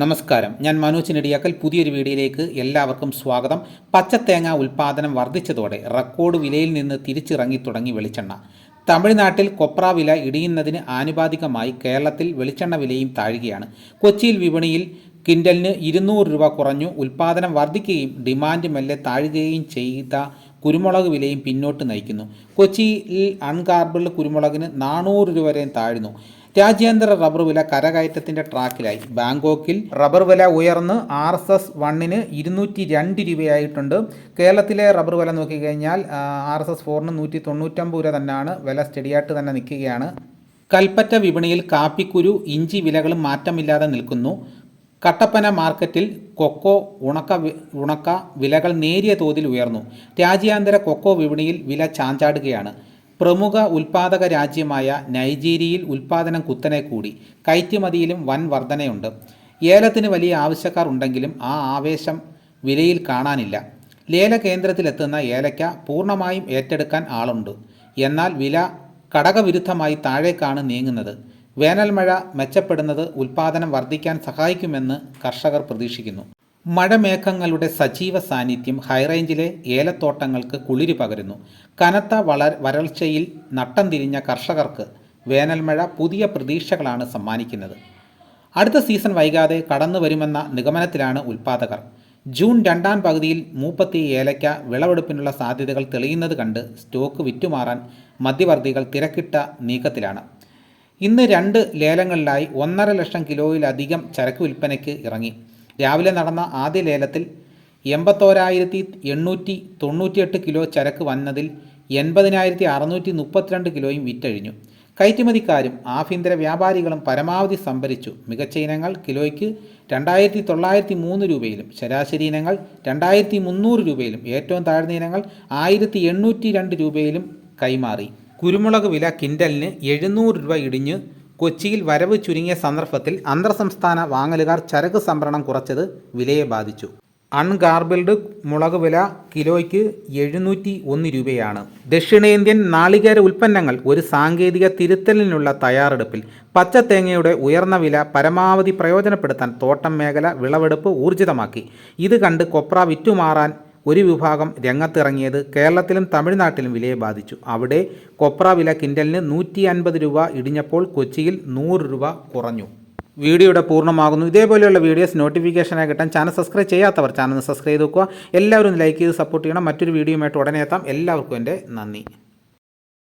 നമസ്കാരം. ഞാൻ മനോജ് നെടിയാക്കൽ. പുതിയൊരു വീഡിയോയിലേക്ക് എല്ലാവർക്കും സ്വാഗതം. പച്ചത്തേങ്ങ ഉൽപ്പാദനം വർദ്ധിച്ചതോടെ റെക്കോർഡ് വിലയിൽ നിന്ന് തിരിച്ചിറങ്ങി തുടങ്ങി വെളിച്ചെണ്ണ. തമിഴ്നാട്ടിൽ കൊപ്ര വില ഇടിയുന്നതിന് ആനുപാതികമായി കേരളത്തിൽ വെളിച്ചെണ്ണ വിലയും താഴുകയാണ്. കൊച്ചിയിൽ വിപണിയിൽ കിൻഡലിന് ഇരുന്നൂറ് രൂപ കുറഞ്ഞു. ഉൽപ്പാദനം വർദ്ധിക്കുകയും ഡിമാൻഡ് മെല്ലെ താഴുകയും ചെയ്ത കുരുമുളക് വിലയും പിന്നോട്ട് നയിക്കുന്നു. കൊച്ചിയിൽ അൺകാർബിൾഡ് കുരുമുളകിന് നാനൂറ് രൂപ വരെയും താഴ്ന്നു. രാജ്യാന്തര റബ്ബർ വില കരകയറ്റത്തിന്റെ ട്രാക്കിലായി. ബാങ്കോക്കിൽ റബ്ബർ വില ഉയർന്ന് ആർ എസ് എസ് വണ്ണിന് ഇരുന്നൂറ്റി രണ്ട് രൂപയായിട്ടുണ്ട്. കേരളത്തിലെ റബ്ബർ വില നോക്കിക്കഴിഞ്ഞാൽ ആർ എസ് എസ് ഫോറിന് നൂറ്റി തൊണ്ണൂറ്റമ്പത് രൂപ തന്നെയാണ് വില സ്റ്റഡിയായിട്ട് തന്നെ നിൽക്കുകയാണ്. കൽപ്പറ്റ വിപണിയിൽ കാപ്പിക്കുരു ഇഞ്ചി വിലകളും മാറ്റമില്ലാതെ നിൽക്കുന്നു. കട്ടപ്പന മാർക്കറ്റിൽ കൊക്കോ ഉണക്ക ഉണക്ക വിലകൾ നേരിയ തോതിൽ ഉയർന്നു. രാജ്യാന്തര കൊക്കോ വിപണിയിൽ വില ചാഞ്ചാടുകയാണ്. പ്രമുഖ ഉൽപാദക രാജ്യമായ നൈജീരിയയിൽ ഉൽപാദനം കുത്തനെ കൂടി. കയറ്റുമതിയിലും വൻ വർധനയുണ്ട്. ഏലത്തിന് വലിയ ആവശ്യക്കാർ ഉണ്ടെങ്കിലും ആ ആവേശം വിലയിൽ കാണാനില്ല. ലേല കേന്ദ്രത്തിലെത്തുന്ന ഏലയ്ക്ക പൂർണമായും ഏറ്റെടുക്കാൻ ആളുണ്ട്. എന്നാൽ വില കടകവിരുദ്ധമായി താഴേക്കാണ് നീങ്ങുന്നത്. വേനൽ മഴ മെച്ചപ്പെടുന്നത് ഉൽപാദനം വർദ്ധിക്കാൻ സഹായിക്കുമെന്ന് കർഷകർ പ്രതീക്ഷിക്കുന്നു. മഴമേഘങ്ങളുടെ സജീവ സാന്നിധ്യം ഹൈറേഞ്ചിലെ ഏലത്തോട്ടങ്ങൾക്ക് കുളിരി പകരുന്നു. കനത്ത വള വരൾച്ചയിൽ നട്ടം തിരിഞ്ഞ കർഷകർക്ക് വേനൽമഴ പുതിയ പ്രതീക്ഷകളാണ് സമ്മാനിക്കുന്നത്. അടുത്ത സീസൺ വൈകാതെ കടന്നു വരുമെന്ന നിഗമനത്തിലാണ് ഉൽപാദകർ ജൂൺ രണ്ടാം പകുതിയിൽ മൂപ്പത്തി ഏലയ്ക്ക വിളവെടുപ്പിനുള്ള സാധ്യതകൾ തെളിയുന്നത് കണ്ട് സ്റ്റോക്ക് വിറ്റുമാറാൻ മധ്യവർത്തികൾ തിരക്കിട്ട നീക്കത്തിലാണ്. ഇന്ന് രണ്ട് ലേലങ്ങളിലായി ഒന്നര ലക്ഷം കിലോയിലധികം ചരക്ക് വിൽപ്പനയ്ക്ക് ഇറങ്ങി. രാവിലെ നടന്ന ആദ്യ ലേലത്തിൽ എൺപത്തോരായിരത്തി എണ്ണൂറ്റി തൊണ്ണൂറ്റിയെട്ട് കിലോ ചരക്ക് വന്നതിൽ എൺപതിനായിരത്തി അറുന്നൂറ്റി മുപ്പത്തിരണ്ട് കിലോയും വിറ്റഴിഞ്ഞു. കയറ്റുമതിക്കാരും ആഭ്യന്തര വ്യാപാരികളും പരമാവധി സംഭരിച്ചു. മികച്ച ഇനങ്ങൾ കിലോയ്ക്ക് രണ്ടായിരത്തി തൊള്ളായിരത്തി മൂന്ന് രൂപയിലും ശരാശരി ഇനങ്ങൾ രണ്ടായിരത്തി മുന്നൂറ് രൂപയിലും ഏറ്റവും താഴ്ന്ന ഇനങ്ങൾ ആയിരത്തി എണ്ണൂറ്റി രണ്ട് രൂപയിലും കൈമാറി. കുരുമുളക് വില കിൻഡലിന് എഴുന്നൂറ് രൂപ ഇടിഞ്ഞ് കൊച്ചിയിൽ വരവ് ചുരുങ്ങിയ സന്ദർഭത്തിൽ അന്തർസംസ്ഥാന വാങ്ങലുകാർ ചരക്ക് സംഭരണം കുറച്ചത് വിലയെ ബാധിച്ചു. അൺഗാർബിൾഡ് മുളക് വില കിലോയ്ക്ക് എഴുന്നൂറ്റി ഒന്ന് രൂപയാണ്. ദക്ഷിണേന്ത്യൻ നാളികേര ഉൽപ്പന്നങ്ങൾ ഒരു സാങ്കേതിക തിരുത്തലിനുള്ള തയ്യാറെടുപ്പിൽ പച്ചത്തേങ്ങയുടെ ഉയർന്ന വില പരമാവധി പ്രയോജനപ്പെടുത്താൻ തോട്ടം മേഖല വിളവെടുപ്പ് ഊർജിതമാക്കി. ഇത് കണ്ട് കൊപ്ര വിറ്റുമാറാൻ ഒരു വിഭാഗം രംഗത്തിറങ്ങിയത് കേരളത്തിലും തമിഴ്നാട്ടിലും വിലയെ ബാധിച്ചു. അവിടെ കൊപ്ര വില കിൻഡലിന് നൂറ്റി അൻപത് രൂപ ഇടിഞ്ഞപ്പോൾ കൊച്ചിയിൽ നൂറ് രൂപ കുറഞ്ഞു. വീഡിയോയുടെ പൂർണമാകുന്നു. ഇതേപോലെയുള്ള വീഡിയോസ് നോട്ടിഫിക്കേഷനായി കിട്ടാൻ ചാനൽ സബ്സ്ക്രൈബ് ചെയ്യാത്തവർ ചാനൽ സബ്സ്ക്രൈബ് ചെയ്ത് വെക്കുക. എല്ലാവരും ലൈക്ക് ചെയ്ത് സപ്പോർട്ട് ചെയ്യണം. മറ്റൊരു വീഡിയോയുമായിട്ട് ഉടനെ എത്താം. എല്ലാവർക്കും എന്റെ നന്ദി.